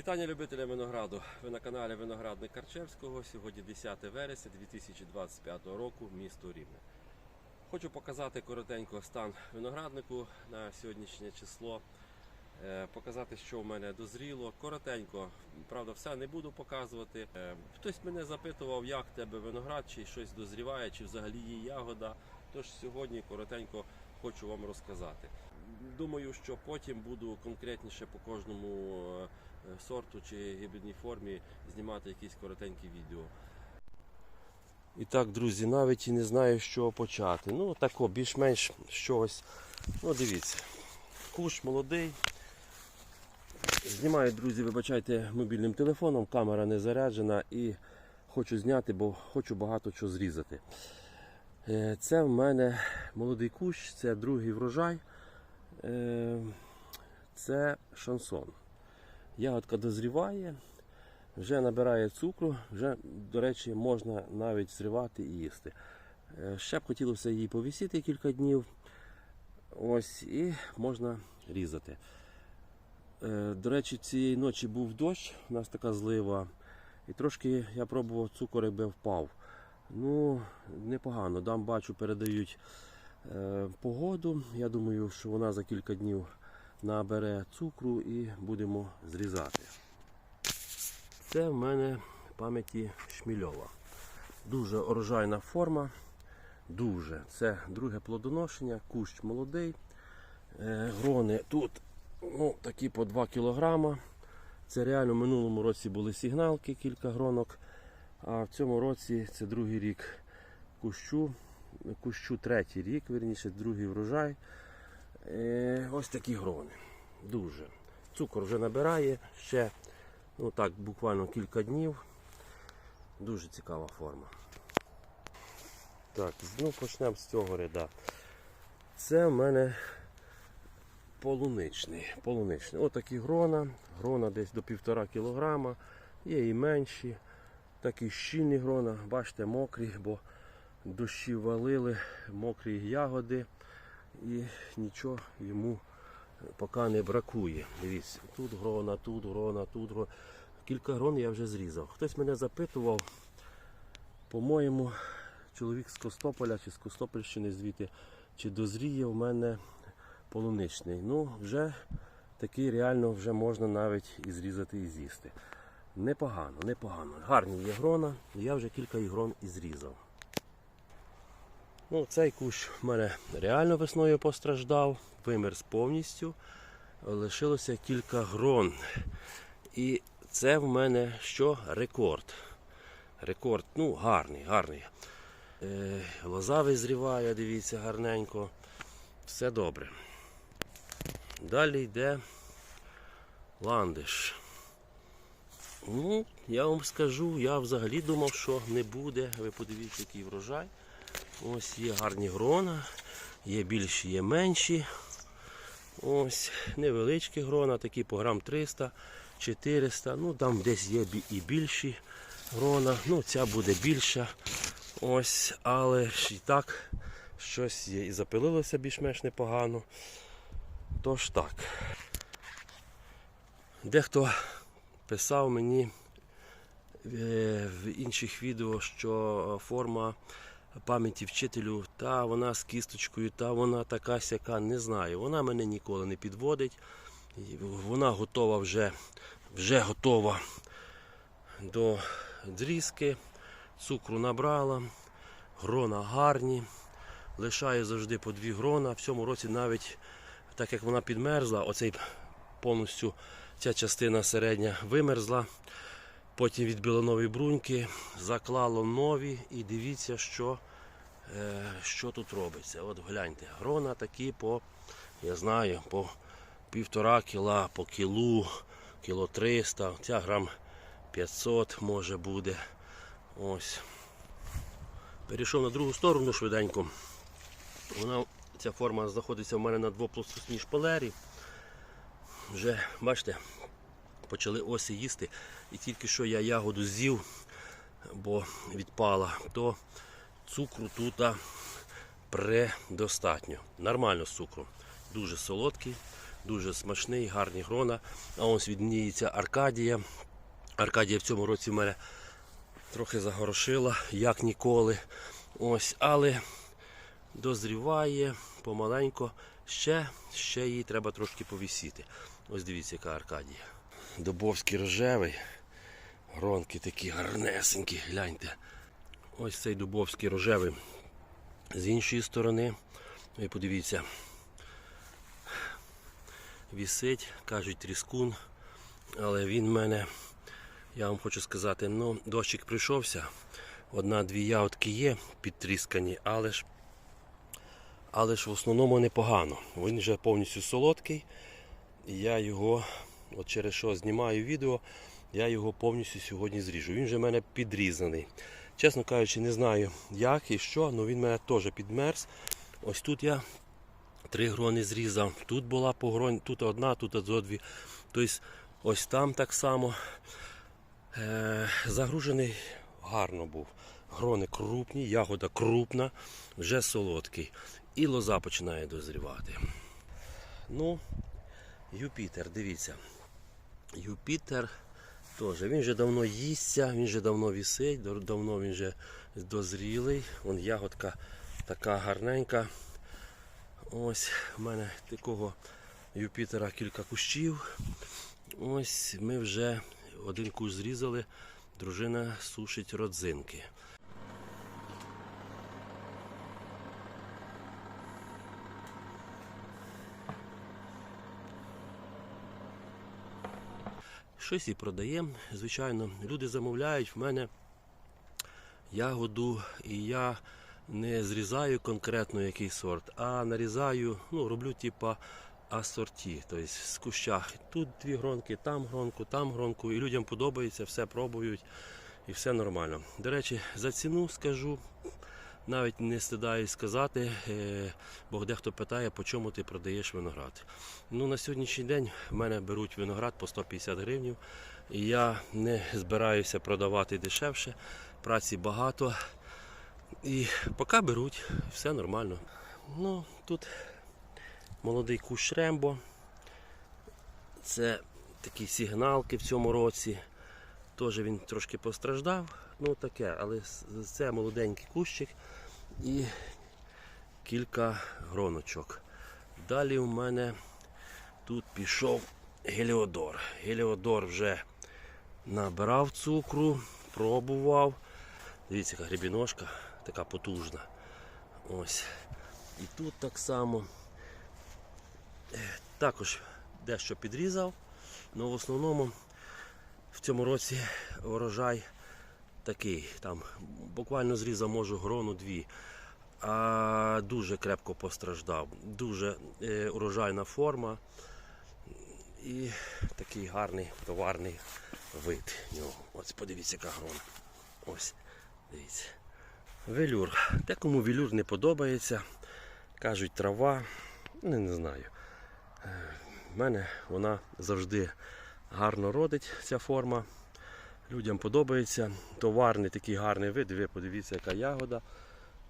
Вітання любителям винограду. Ви на каналі Виноградник Карчевського. Сьогодні 10 вересня 2025 року, місто Рівне. Хочу показати коротенько стан винограднику на сьогоднішнє число. Е, Показати, що в мене дозріло. Коротенько, правда, все не буду показувати. Е, Хтось мене запитував, як в тебе виноград, чи щось дозріває, чи взагалі є ягода. Тож сьогодні коротенько хочу вам розказати. Думаю, що потім буду конкретніше по кожному е, сорту чи гібридній формі знімати якісь коротенькі відео. І так, друзі, навіть і не знаю, з чого почати. Ну, тако, більш-менш щось. Ну, дивіться. Куш молодий. Знімаю, друзі, вибачайте, мобільним телефоном, камера не заряджена і хочу зняти, бо хочу багато чого зрізати. Е, Це в мене молодий кущ, це другий врожай. Е, Це шансон. Ягодка дозріває, вже набирає цукру, вже, до речі, можна навіть зривати і їсти. Е, Ще б хотілося її повісити кілька днів. Ось, і можна різати. Е, До речі, цієї ночі був дощ, у нас така злива. І трошки я пробував цукор, якби впав. Ну, непогано. Там бачу, передають е, погоду. Я думаю, що вона за кілька днів набере цукру і будемо зрізати. Це в мене пам'яті Шмільова. Дуже урожайна форма. Дуже. Це друге плодоношення, кущ молодий. Е, грони тут ну, такі по 2 кілограма. Це реально в минулому році були сигналки, кілька гронок. А в цьому році це другий рік кущу. Кущу третій рік, верніше, другий врожай. Е, ось такі грони. Дуже. Цукор вже набирає ще ну так, буквально кілька днів. Дуже цікава форма. Так, ну почнемо з цього ряда. Це в мене полуничний. полуничний. Отакі грона. Грона десь до півтора кілограма. Є і менші. Такі щільні грона. Бачите, мокрі, бо дощі валили, мокрі ягоди. І нічого йому поки не бракує. Дивіться, тут грона, тут грона, тут грона. Кілька грон я вже зрізав. Хтось мене запитував, по-моєму, чоловік з Костополя чи з Костопольщини звідти, чи дозріє в мене полуничний. Ну, вже такий реально вже можна навіть і зрізати і з'їсти. Непогано, непогано. Гарні є грона, я вже кілька ігрон і зрізав. Ну, цей кущ в мене реально весною постраждав, вимерз повністю. Лишилося кілька грон. І це в мене що? Рекорд. Рекорд, ну, гарний, гарний. Е, лоза визріває, дивіться, гарненько. Все добре. Далі йде ландиш. Ну, я вам скажу, я взагалі думав, що не буде. Ви подивіться, який врожай. Ось є гарні грона, є більші, є менші. Ось невеличкі грона, такі по грам 300, 400. Ну там десь є і більші грона. Ну, ця буде більша. Ось, але і так щось є. І запилилося більш-менш непогано. Тож так. Дехто писав мені е, в інших відео, що форма пам'яті вчителю, та вона з кісточкою, та вона така сяка, не знаю. Вона мене ніколи не підводить. Вона готова вже, вже готова до дрізки. Цукру набрала, грона гарні. Лишаю завжди по дві грона. В цьому році навіть так як вона підмерзла, оцей повністю ця частина середня вимерзла. Потім відбило нові бруньки, заклало нові і дивіться, що, е, що тут робиться. От гляньте, грона такі по, я знаю, по півтора кіла, по кілу, кіло 300, ця грам 500 може буде. Ось. Перейшов на другу сторону швиденько. Вона, ця форма знаходиться в мене на двопластусній шпалері. Вже, бачите, почали оси їсти. І тільки що я ягоду з'їв, бо відпала, то цукру тут предостатньо. Нормально з цукром. Дуже солодкий. дуже смачний, гарні грона. А ось відніється Аркадія. Аркадія в цьому році в мене трохи загорошила, як ніколи. Ось, але дозріває помаленько. Ще, ще її треба трошки повісіти. Ось дивіться, яка Аркадія. Дубовський рожевий. Гронки такі гарнесенькі, гляньте. Ось цей дубовський рожевий. З іншої сторони, ви подивіться, вісить, кажуть тріскун, але він в мене, я вам хочу сказати, ну, дощик прийшовся. Одна-дві ягодки є підтріскані, але ж, але ж в основному непогано. Він вже повністю солодкий. Я його, от через що знімаю відео, я його повністю сьогодні зріжу. Він вже в мене підрізаний. Чесно кажучи, не знаю як і що, але він мене теж підмерз. Ось тут я три грони зрізав. Тут була по гроні, тут одна, тут зо дві. Тобто ось там так само. Е, загружений гарно був. Грони крупні, ягода крупна, вже солодкий. І лоза починає дозрівати. Ну, Юпітер, дивіться. Юпітер теж. Він вже давно їсться, він вже давно вісить, давно він вже дозрілий. Вон ягодка така гарненька. Ось в мене такого Юпітера кілька кущів. Ось ми вже один кущ зрізали. Дружина сушить родзинки. Щось і продаємо. Звичайно, люди замовляють в мене ягоду, і я не зрізаю конкретно який сорт, а нарізаю, ну, роблю типа асорті, тобто з куща. Тут дві гронки, там гронку, там гронку. І людям подобається, все пробують і все нормально. До речі, за ціну скажу. Навіть не стидаюсь сказати, е, бо дехто питає, по чому ти продаєш виноград. Ну, на сьогоднішній день в мене беруть виноград по 150 гривень. І я не збираюся продавати дешевше. Праці багато. І поки беруть, все нормально. Ну, тут молодий кущ Рембо. Це такі сигналки в цьому році. Теж він трошки постраждав. Ну таке, але це молоденький кущик і кілька гроночок. Далі у мене тут пішов геліодор. Геліодор вже набирав цукру, пробував. Дивіться, яка грібіножка, така потужна. Ось. І тут так само. Е, Також дещо підрізав, але в основному в цьому році урожай такий. Там буквально зрізав можу грону дві. А дуже крепко постраждав. Дуже е, урожайна форма і такий гарний товарний вид. нього. Ось подивіться, яка грона. Ось, дивіться. Велюр. Декому велюр не подобається. Кажуть, трава. Не, не знаю. В мене вона завжди гарно родить, ця форма. Людям подобається. Товарний такий гарний вид. Ви подивіться, яка ягода.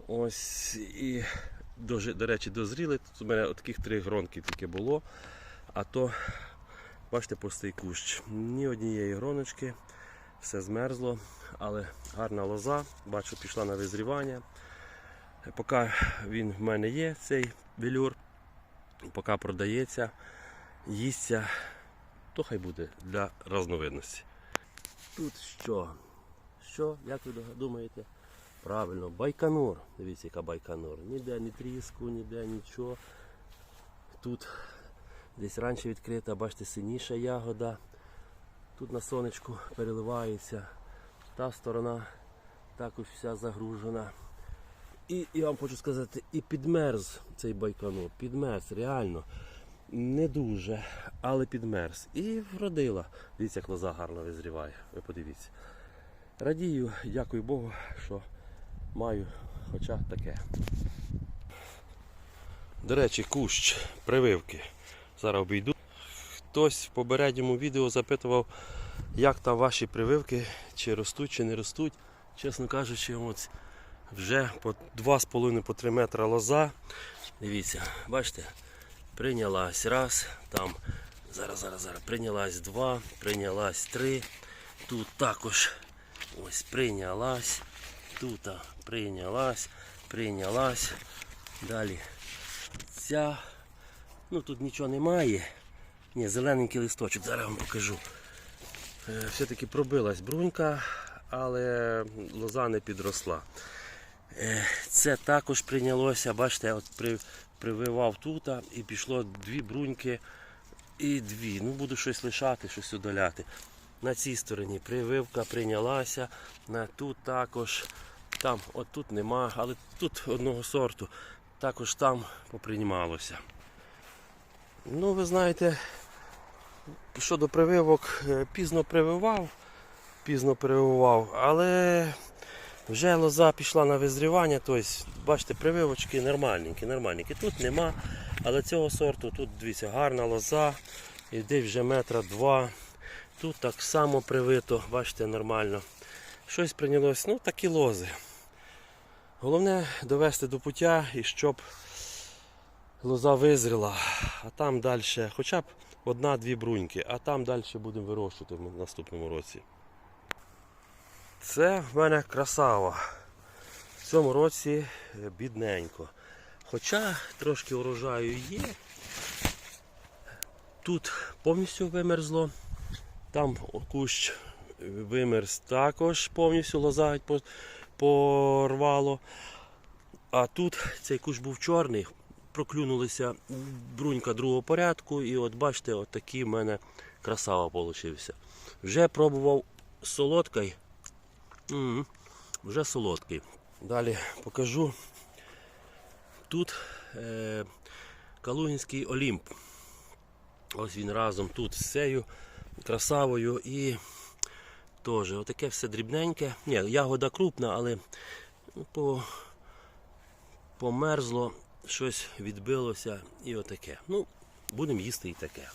Ось і до, до речі, дозріли. Тут у мене таких три гронки тільки було. А то, бачите, пустий кущ. Ні однієї гроночки, все змерзло, але гарна лоза, бачу, пішла на визрівання. Поки він в мене є, цей велюр, поки продається, їсться, то хай буде для разновидності. Тут що? Що, як ви думаєте? Правильно, байконур. Дивіться, яка байконур. Ніде ні тріску, ніде нічого. Тут десь раніше відкрита, бачите, синіша ягода. Тут на сонечку переливається. Та сторона також вся загружена. І я вам хочу сказати, і підмерз цей байконур. Підмерз, реально. Не дуже, але підмерз. І вродила. Дивіться, як лоза гарно визріває. Ви подивіться. Радію, дякую Богу, що маю хоча таке. До речі, кущ прививки. Зараз обійду. Хтось в попередньому відео запитував, як там ваші прививки, чи ростуть, чи не ростуть. Чесно кажучи, от вже по 2,5-3 метра лоза. Дивіться, бачите, Прийнялась раз, там, зараз, зараз, зараз, прийнялась два, прийнялась три. Тут також ось прийнялась. Тут прийнялась, прийнялась. Далі ця. Ну тут нічого немає. Ні, зелененький листочок, зараз вам покажу. Е, Все-таки пробилась брунька, але лоза не підросла. Е, Це також прийнялося, бачите, от при, прививав тут і пішло дві бруньки і дві. Ну, буду щось лишати, щось удаляти. На цій стороні прививка прийнялася, на тут також. Там, от тут нема, але тут одного сорту. Також там поприймалося. Ну, ви знаєте, щодо прививок, е, пізно прививав, пізно прививав, але вже лоза пішла на визрівання, тобто, бачите, прививочки нормальненькі, нормальненькі. Тут нема, але цього сорту, тут дивіться, гарна лоза, іде вже метра два. Тут так само привито, бачите, нормально. Щось прийнялось, ну такі лози. Головне довести до пуття і щоб лоза визріла, а там далі, хоча б одна-дві бруньки, а там далі будемо вирощувати в наступному році. Це в мене красава. В цьому році е, бідненько. Хоча трошки урожаю є. Тут повністю вимерзло. Там кущ вимерз також повністю лоза порвало. А тут цей кущ був чорний, проклюнулися брунька другого порядку, і от бачите, от такий в мене красава получився. Вже пробував солодкий. М, Вже солодкий. Далі покажу. Тут е, Калугінський Олімп. Ось він разом тут з цією красавою і теж отаке все дрібненьке. Ні, ягода крупна, але ну, по, померзло, щось відбилося і отаке. Ну, будемо їсти і таке.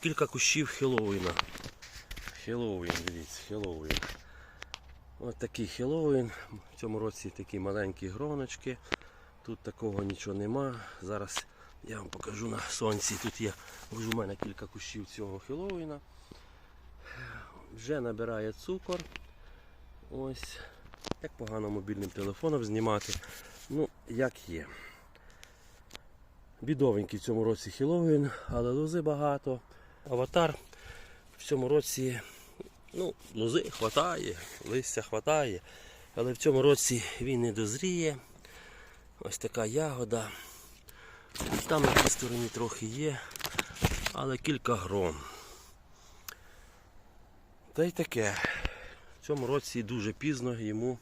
Кілька кущів Хеллоуіна. Хеллоуін, дивіться, Хеллоуін. Ось такий Хеллоуін. В цьому році такі маленькі гроночки. Тут такого нічого нема. Зараз я вам покажу на сонці. Тут є ось у мене кілька кущів цього Хеллоуіна. Вже набирає цукор. Ось. Як погано мобільним телефоном знімати. Ну, як є. Бідовенький в цьому році Хеллоуін, але лози багато. Аватар в цьому році ну, лози хватає, листя хватає, але в цьому році він не дозріє. Ось така ягода. Там на тій стороні трохи є, але кілька грон. Та й таке. В цьому році дуже пізно йому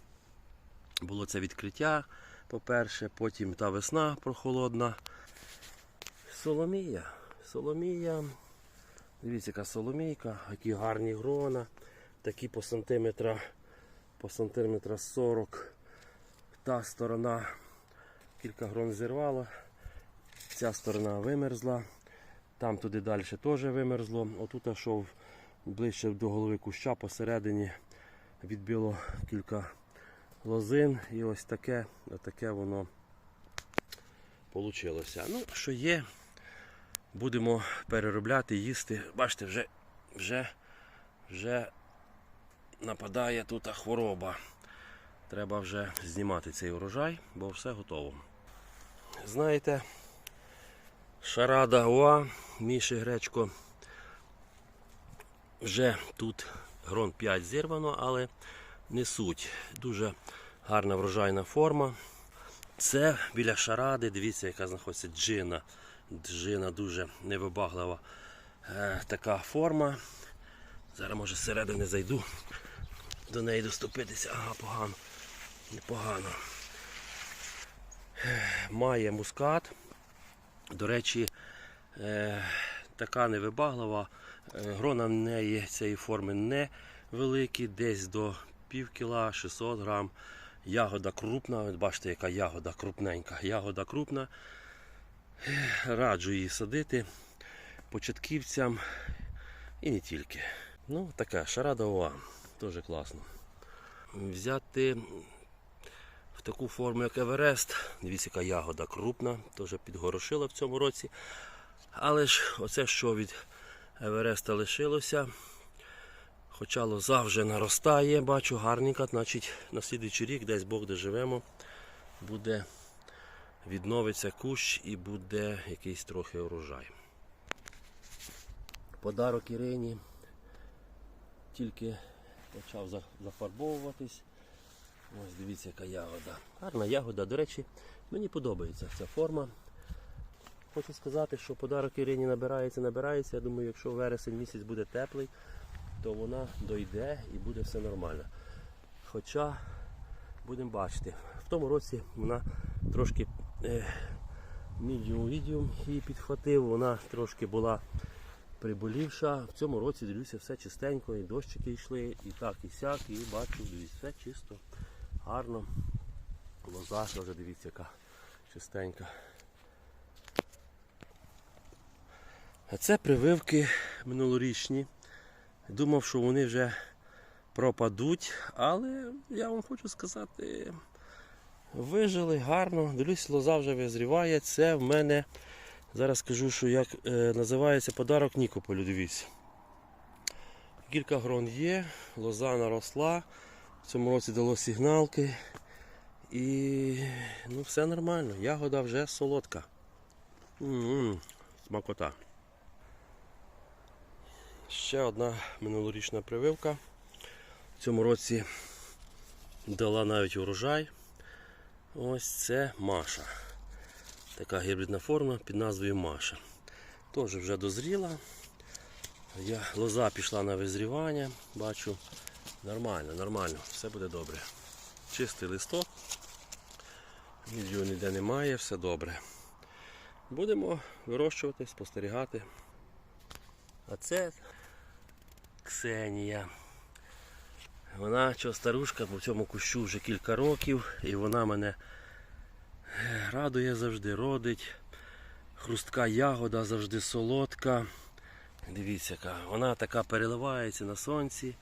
було це відкриття, по-перше, потім та весна прохолодна. Соломія. Соломія. Дивіться, яка соломійка, які гарні грона, такі по сантиметра, по сантиметра 40. Та сторона кілька грон зірвала, ця сторона вимерзла, там туди далі теж вимерзло. Отут йшов ближче до голови куща посередині відбило кілька лозин і ось таке, таке воно вийшло. Ну, що є, будемо переробляти, їсти. Бачите, вже, вже, вже нападає тут хвороба. Треба вже знімати цей урожай, бо все готово. Знаєте, шарада Уа, Міші Гречко. Вже тут грон 5 зірвано, але не суть. Дуже гарна врожайна форма. Це біля шаради, дивіться, яка знаходиться джина. Джина дуже невибаглива е, така форма. Зараз може зсередини зайду, до неї доступитися. Ага, погано. Непогано. Е, Має мускат. До речі, е, така невибаглива. Е, Грона в неї цієї форми не великі, десь до пів кіла, 600 грам. Ягода крупна, бачите, яка ягода крупненька. Ягода крупна. Раджу її садити початківцям і не тільки. Ну, така шарада ОА, теж класно. Взяти в таку форму, як Еверест. Дивіться, яка ягода крупна, теж підгорошила в цьому році. Але ж оце, що від Евереста лишилося, хоча лоза вже наростає, бачу, гарненька, значить на слідуючий рік, десь Бог де живемо, буде відновиться кущ і буде якийсь трохи урожай. Подарок Ірині тільки почав зафарбовуватись. Ось дивіться, яка ягода. Гарна ягода. До речі, мені подобається ця форма. Хочу сказати, що подарок Ірині набирається, набирається. Я думаю, якщо вересень місяць буде теплий, то вона дойде і буде все нормально. Хоча будемо бачити, в тому році вона трошки medium medium її підхватив, вона трошки була приболівша. В цьому році дивлюся все чистенько, і дощики йшли, і так, і сяк, і бачу, дивіться, все чисто, гарно. Лоза вже дивіться, яка чистенька. А це прививки минулорічні. Думав, що вони вже пропадуть, але я вам хочу сказати, вижили гарно. Дивлюсь, лоза вже визріває. Це в мене, зараз скажу, що як е, називається подарок Нікополю, дивіться. Кілька грон є, лоза наросла, в цьому році дало сигналки. І ну, все нормально, ягода вже солодка. М-м, смакота. Ще одна минулорічна прививка. В цьому році дала навіть урожай. Ось це Маша. Така гібридна форма під назвою Маша. Теж вже дозріла. Я, лоза пішла на визрівання, бачу. Нормально, нормально, все буде добре. Чистий листок. Нічого ніде немає, все добре. Будемо вирощувати, спостерігати. А це Ксенія. Вона що старушка по цьому кущу вже кілька років, і вона мене е, радує завжди, родить. Хрустка ягода завжди солодка. Дивіться, яка вона така переливається на сонці.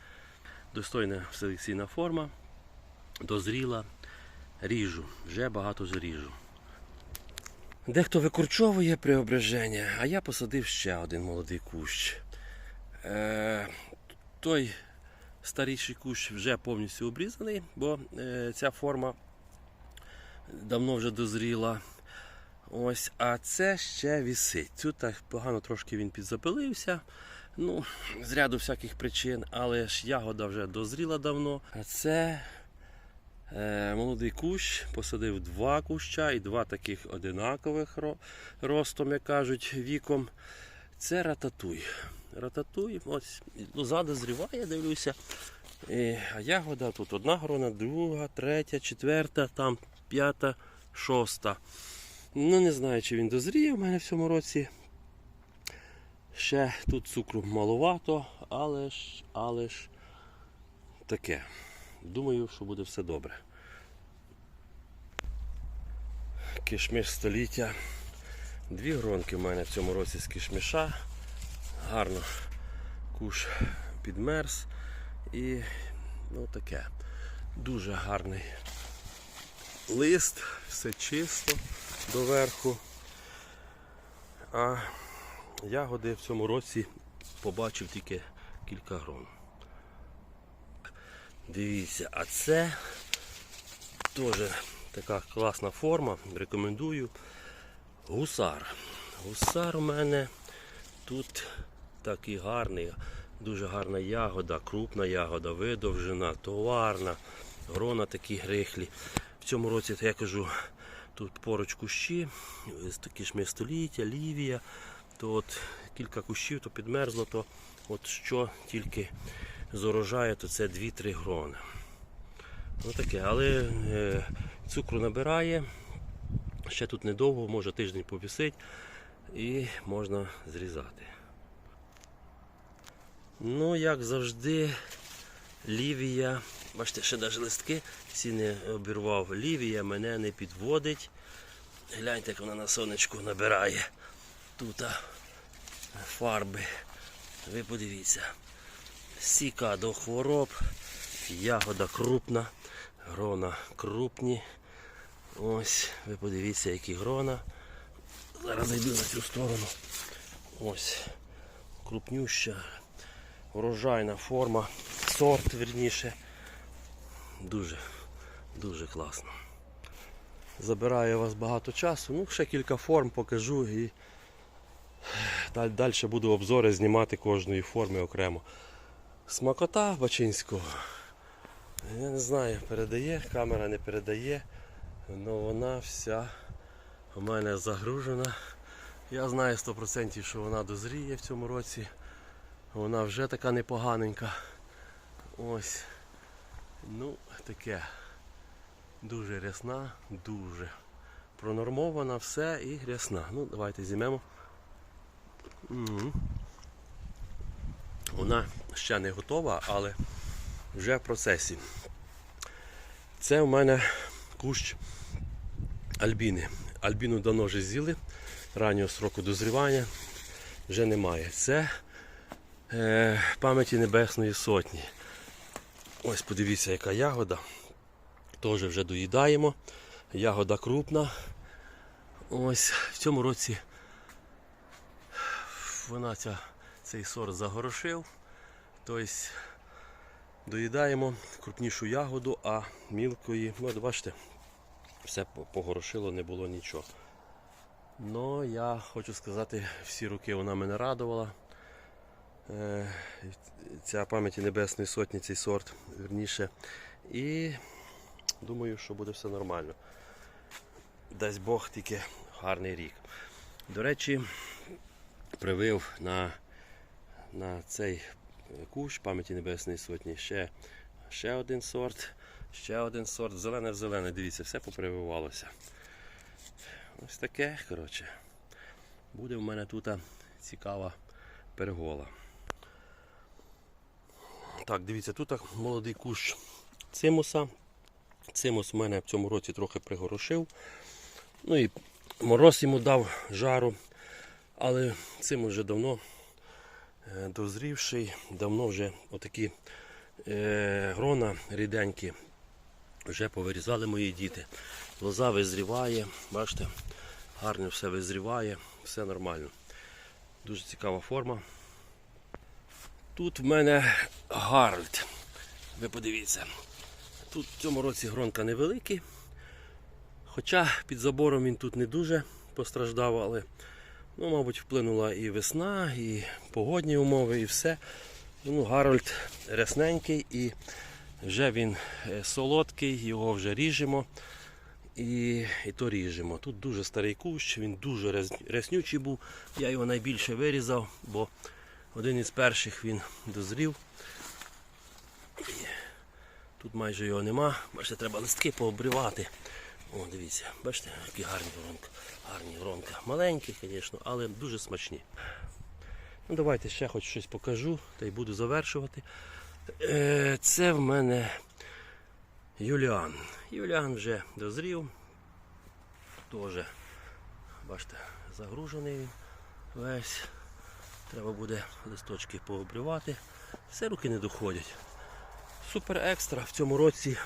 Достойна селекційна форма. Дозріла. Ріжу. Вже багато вже ріжу. Дехто викорчовує преображення, а я посадив ще один молодий кущ. Е, той старіший кущ вже повністю обрізаний, бо е, ця форма давно вже дозріла. Ось, а це ще вісить. Тут так погано трошки він підзапилився. Ну, з ряду всяких причин, але ж ягода вже дозріла давно. А це е, молодий кущ, посадив два куща і два таких одинакових ростом, як кажуть, віком. Це рататуй. Рататуй, ось лоза дозріває, дивлюся. І, а ягода тут одна грона, друга, третя, четверта, там п'ята, шоста. Ну, не знаю, чи він дозріє в мене в цьому році. Ще тут цукру маловато, але ж, але ж таке. Думаю, що буде все добре. Кишмиш століття. Дві гронки в мене в цьому році з кишмиша. Гарно куш підмерз і ну таке. Дуже гарний лист, все чисто доверху. А ягоди в цьому році побачив тільки кілька грон. Дивіться, а це теж така класна форма, рекомендую. Гусар. Гусар у мене тут такий гарний, дуже гарна ягода, крупна ягода, видовжена, товарна, грона такі грихлі. В цьому році, я кажу, тут поруч кущі, такі ж ми століття, лівія, то от кілька кущів, то підмерзло, то от що тільки з урожаю, то це 2-3 грони. Ну таке, але е, цукру набирає, ще тут недовго, може тиждень повісить і можна зрізати. Ну, як завжди, лівія. Бачите, ще навіть листки ці не обірвав. Лівія мене не підводить. Гляньте, як вона на сонечку набирає тут фарби. Ви подивіться. Сіка до хвороб, ягода крупна, грона крупні. Ось, ви подивіться, які грона. Зараз зайду на цю сторону. Ось. Крупнюща, урожайна форма, сорт верніше. Дуже, дуже класно. Забирає у вас багато часу. Ну, ще кілька форм покажу і далі буду обзори знімати кожної форми окремо. Смакота Бачинського. Я не знаю, передає, камера не передає, але вона вся у мене загружена. Я знаю 100% що вона дозріє в цьому році. Вона вже така непоганенька. Ось. Ну, таке. Дуже рясна, дуже. Пронормована все і рясна. Ну, давайте зімемо. Вона ще не готова, але вже в процесі. Це в мене кущ альбіни. Альбіну давно вже з'їли, раннього сроку дозрівання вже немає. Це пам'яті Небесної Сотні. Ось подивіться, яка ягода. Теж вже доїдаємо. Ягода крупна. Ось в цьому році вона ця, цей сорт загорошив. Тобто доїдаємо крупнішу ягоду, а мілкої, ну бачите, все погорошило, не було нічого. Ну, я хочу сказати, всі роки вона мене радувала. Е, Ця пам'яті Небесної Сотні, цей сорт, верніше. І думаю, що буде все нормально. Дасть Бог тільки гарний рік. До речі, привив на, на цей кущ пам'яті Небесної Сотні ще, ще один сорт, ще один сорт, зелене в зелене, дивіться, все попрививалося. Ось таке, коротше. Буде в мене тут цікава пергола. Так, дивіться, тут молодий кущ цимуса. Цимус в мене в цьому році трохи пригорошив. Ну і мороз йому дав жару. Але цимус вже давно е, дозрівший, давно вже отакі е, грона ріденькі вже повирізали мої діти. Лоза визріває, бачите, гарно все визріває, все нормально. Дуже цікава форма. Тут в мене Гарольд. Ви подивіться. Тут в цьому році гронка невеликий. Хоча під забором він тут не дуже постраждав, але ну, мабуть вплинула і весна, і погодні умови, і все. Ну, Гарольд рясненький і вже він е, солодкий, його вже ріжемо. І, і то ріжемо. Тут дуже старий кущ, він дуже ряс- ряснючий був. Я його найбільше вирізав, бо один із перших він дозрів. Тут майже його нема. Бачите, треба листки пообривати. О, дивіться, бачите, які гарні воронка. Гарні воронка. Маленькі, звісно, але дуже смачні. Ну, давайте ще хоч щось покажу та й буду завершувати. Е, Це в мене Юліан. Юліан вже дозрів. Теж, бачите, загружений він весь. Треба буде листочки пообривати. Все руки не доходять. Супер екстра в цьому році.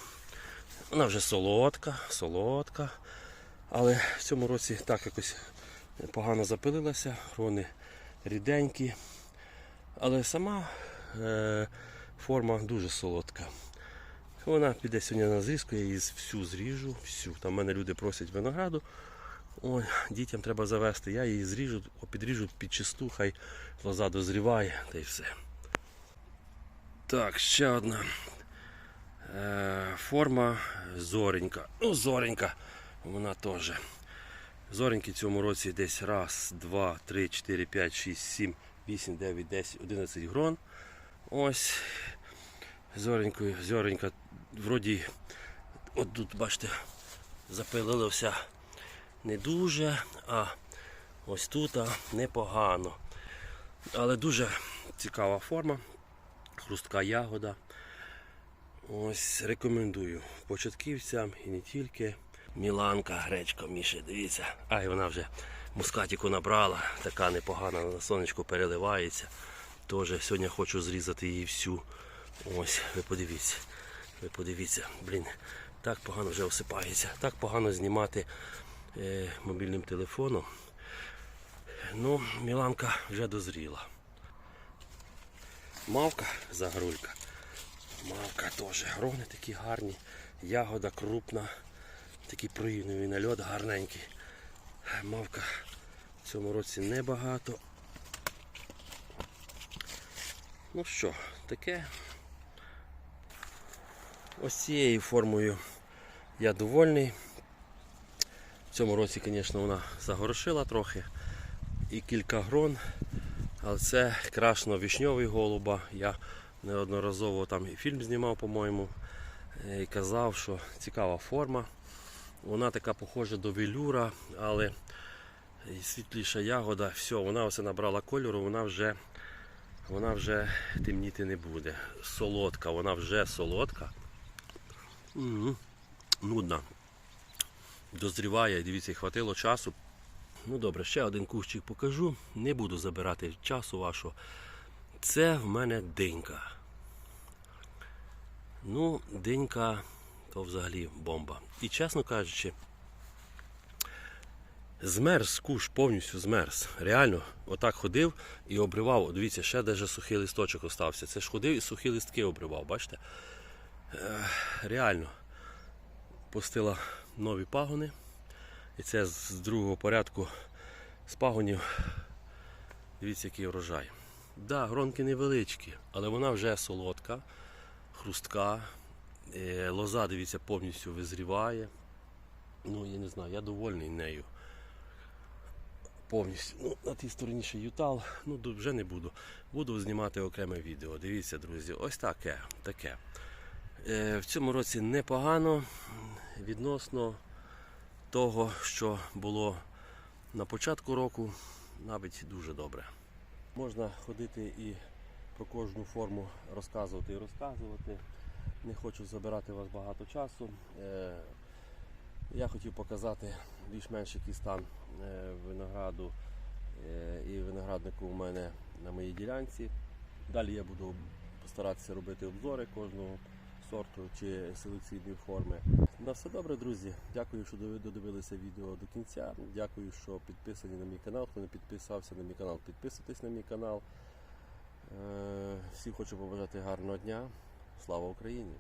Вона вже солодка, солодка. Але в цьому році так якось погано запилилася, грони ріденькі. Але сама е, форма дуже солодка. Вона піде сьогодні на зрізку, я її всю зріжу, всю. Там мене люди просять винограду. Ой, дітям треба завести, я її зріжу, підріжу під чисту, хай лоза дозріває та й все. Так, ще одна е, форма зоренька. Ну, зоренька, вона теж. Зореньки в цьому році десь раз, два, три, чотири, п'ять, шість, сім, вісім, дев'ять, десять, одинадцять грон. Ось. Зоренькою, зоренька, вроді, от тут, бачите, запилилося не дуже, а ось тут а, непогано. Але дуже цікава форма, хрустка ягода. Ось рекомендую початківцям і не тільки. Міланка, гречка, Міша, дивіться. Ай, вона вже мускатіку набрала, така непогана на сонечку переливається. Теж сьогодні хочу зрізати її всю. Ось, ви подивіться. Ви подивіться, блін, Так погано вже осипається. Так погано знімати мобільним телефоном. Ну, Міланка вже дозріла. Мавка загрулька. Мавка теж. Грони такі гарні. Ягода крупна. Такий проївний нальот гарненький. Мавка в цьому році небагато. Ну що, таке. Ось цією формою я довольний. Цьому році, звісно, вона загорошила трохи і кілька грон. Але це крашно-вішньовий голуба. Я неодноразово там і фільм знімав, по-моєму, і казав, що цікава форма. Вона така похожа до велюра, але світліша ягода, все, вона все набрала кольору, вона вже, вона вже темніти не буде. Солодка, вона вже солодка. Нудна. Дозріває, дивіться, хватило часу. Ну добре, ще один кущик покажу. Не буду забирати часу вашого. Це в мене динька. Ну, динька то взагалі бомба. І чесно кажучи, змерз куш, повністю змерз. Реально, отак ходив і обривав. Дивіться, ще даже сухий листочок остався. Це ж ходив і сухі листки обривав, бачите? Реально. Пустила нові пагони. І це з другого порядку з пагонів. Дивіться, який урожай. Так, да, гронки невеличкі, але вона вже солодка, хрустка. Е, Лоза, дивіться, повністю визріває. Ну, я не знаю, я довольний нею. Повністю. Ну, на тій стороні ще ютал. Ну, вже не буду. Буду знімати окреме відео. Дивіться, друзі, ось таке. таке. Е, в цьому році непогано відносно того, що було на початку року, навіть дуже добре. Можна ходити і про кожну форму розказувати і розказувати. Не хочу забирати у вас багато часу. Е, Я хотів показати більш-менш який стан е, винограду е, і винограднику у мене на моїй ділянці. Далі я буду постаратися робити обзори кожного сорту чи селекційної форми. На все добре, друзі. Дякую, що додивилися відео до кінця. Дякую, що підписані на мій канал. Хто не підписався на мій канал, підписуйтесь на мій канал. Е, Всім хочу побажати гарного дня. Слава Україні!